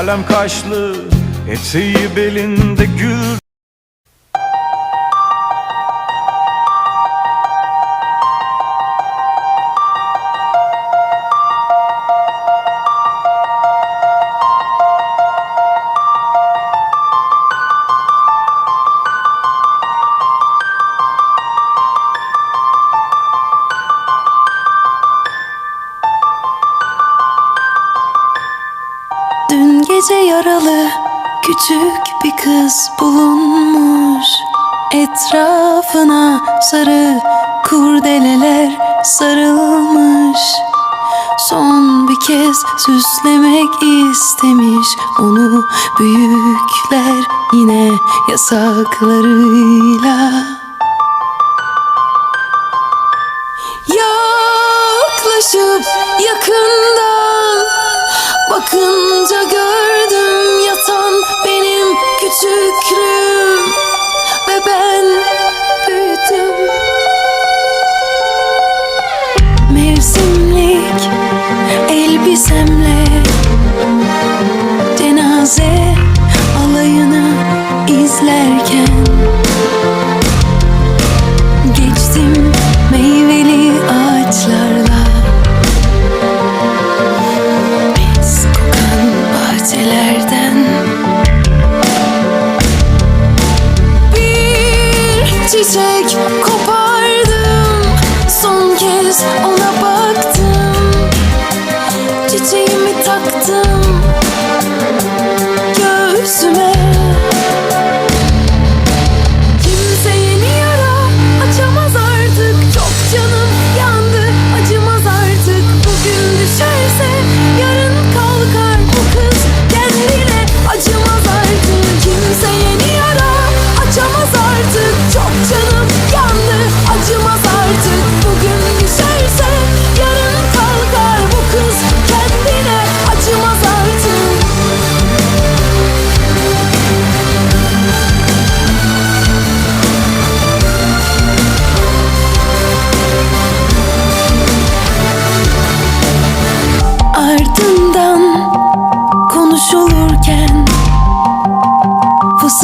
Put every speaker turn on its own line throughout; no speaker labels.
Kalem kaşlı Eteği belinde gül
küçük bir kız bulunmuş Etrafına sarı kurdeleler sarılmış. Son bir kez süslemek istemiş. Onu büyükler yine yasaklarıyla. Yaklaşıp yakından Bakınca gördüm elbisemle Cenaze alayını izlerken Geçtim meyveli ağaçlarla. Mis kokan bahçelerden Bir çiçek do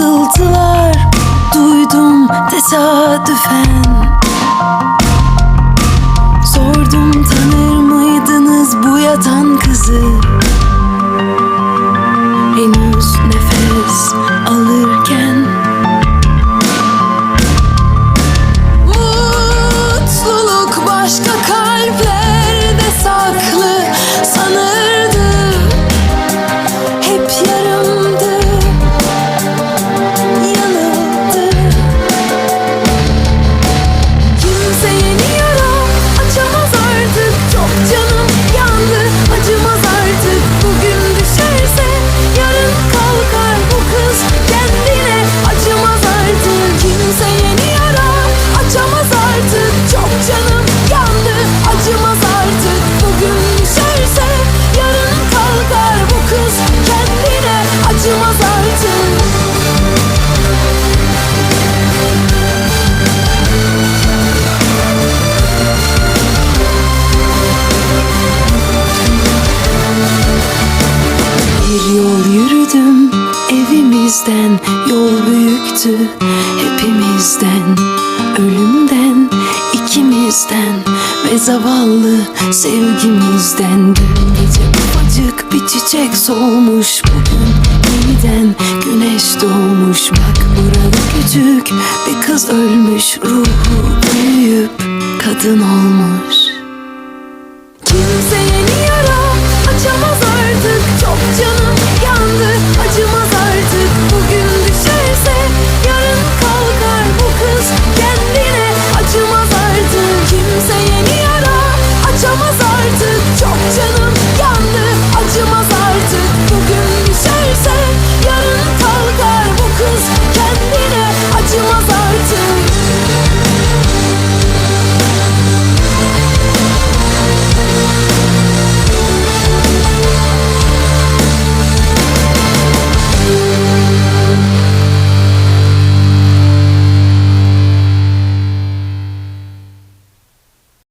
Fısıltılar duydum tesadüfen. Sordum tanır mıydınız bu yatan kızı evimizden Yol büyüktü hepimizden Ölümden ikimizden Ve zavallı sevgimizden. Dün gece ufacık bir çiçek solmuş Bugün yeniden güneş doğmuş. Bak burada küçük bir kız ölmüş Ruhu büyüyüp kadın olmuş. Kimse yeni